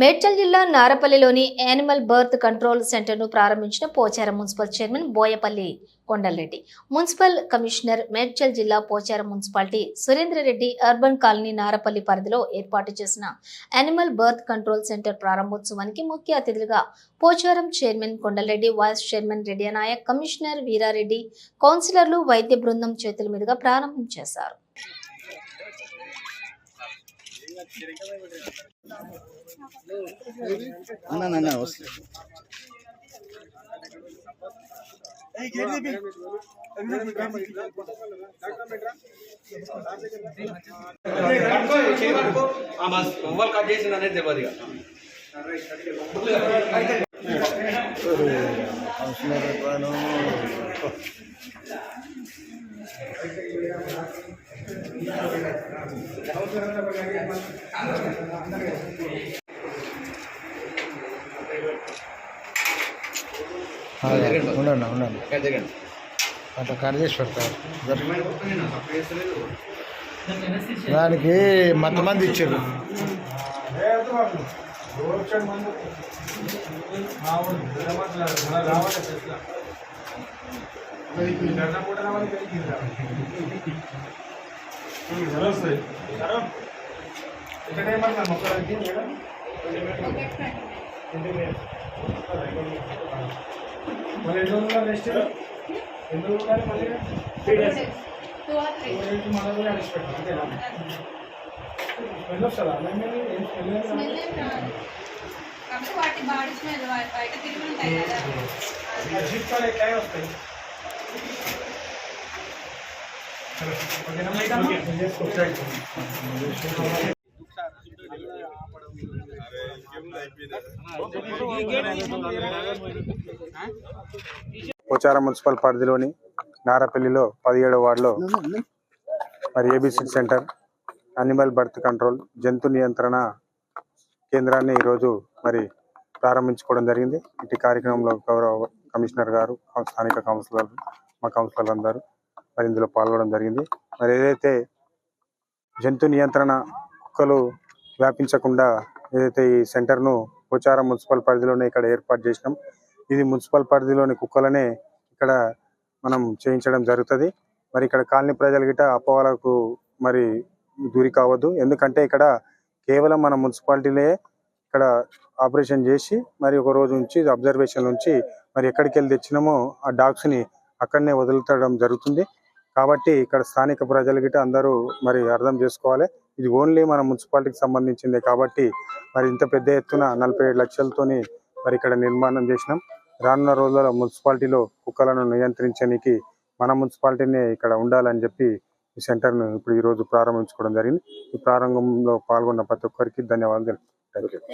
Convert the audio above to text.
మేడ్చల్ జిల్లా నారపల్లిలోని animal birth control సెంటర్ను ప్రారంభించిన Pocharam municipal chairman Boyapalli Kondalareddy. Municipal commissioner Medchal జిల్లా Pocharam municipality Surendrareddy urban colony Narapalli పరిధిలో ఏర్పాటు చేసిన యానిమల్ బర్త్ కంట్రోల్ సెంటర్ ప్రారంభోత్సవానికి ముఖ్య అతిథులుగా Pocharam chairman Kondalareddy vice chairman Reddy Naik commissioner Veerareddy కౌన్సిలర్లు వైద్య బృందం చేతుల మీదుగా ప్రారంభం చేశారు. అన్న అన్న వస్తుంది మొబైల్ కట్ చేసింది అనేది తెలియదు ఇక కౌన్సిలర్ ఉండండి ఉండండి అట్లా కట్ చేసి పెడతారు దానికి మత మంది ఇచ్చారు. రావాలి మళ్ళీ ఎన్ని రోజులు రెస్ట్ ఎన్ని రోజులు ఉండాలి మళ్ళీ త్రీ డేస్ రోజులకి మళ్ళీ కూడా రెస్ట్ పెట్టాలి అంతేనా స్మెల్ వస్తుందా అలాగే ఏం స్మెల్ ఏం రాదు. కాబట్టి వాటి బాడీ స్మెల్ బయట తిరిగి ఉంటాయి కదా ఆ జిప్ కార్డ్ ఎట్లా వస్తాయి ఓకేనా మేడం? చేసుకో. పోచారం మున్సిపల్ పరిధిలోని నారపల్లిలో పదిహేడవ వార్డులో మరి ABC centre animal birth control జంతు నియంత్రణ కేంద్రాన్ని ఈరోజు మరి ప్రారంభించుకోవడం జరిగింది. ఇటు కార్యక్రమంలో గౌరవ కమిషనర్ గారు స్థానిక కౌన్సిలర్ మా కౌన్సిలర్ అందరూ మరి ఇందులో పాల్గొనడం జరిగింది. మరి ఏదైతే జంతు నియంత్రణ కుక్కలు వ్యాపించకుండా ఏదైతే ఈ సెంటర్ను పోచారం మున్సిపల్ పరిధిలోనే ఇక్కడ ఏర్పాటు చేసినాం ఇది మున్సిపల్ పరిధిలోని కుక్కలనే ఇక్కడ మనం చేయించడం జరుగుతుంది. మరి ఇక్కడ కాలనీ ప్రజలు గిట్ట అపోవాలకు మరి దూరి కావద్దు. ఎందుకంటే ఇక్కడ కేవలం మన మున్సిపాలిటీలే ఇక్కడ ఆపరేషన్ చేసి మరి ఒక రోజు నుంచి అబ్జర్వేషన్ నుంచి మరి ఎక్కడికి వెళ్ళి తెచ్చినామో ఆ డాగ్స్ని అక్కడనే వదులుతడం జరుగుతుంది. కాబట్టి ఇక్కడ స్థానిక ప్రజలు గిట్ట అందరూ మరి అర్థం చేసుకోవాలి. ఇది ఓన్లీ మన మున్సిపాలిటీకి సంబంధించిందే కాబట్టి మరి ఇంత పెద్ద ఎత్తున నలభై ఏడు లక్షలతోని మరి ఇక్కడ నిర్మాణం చేసినాం. రానున్న రోజుల్లో మున్సిపాలిటీలో కుక్కలను నియంత్రించడానికి మన మున్సిపాలిటీనే ఇక్కడ ఉండాలని చెప్పి ఈ సెంటర్ను ఇప్పుడు ఈ రోజు ప్రారంభించుకోవడం జరిగింది. ఈ ప్రారంభంలో పాల్గొన్న ప్రతి ఒక్కరికి ధన్యవాదాలు. తెలుపుతాను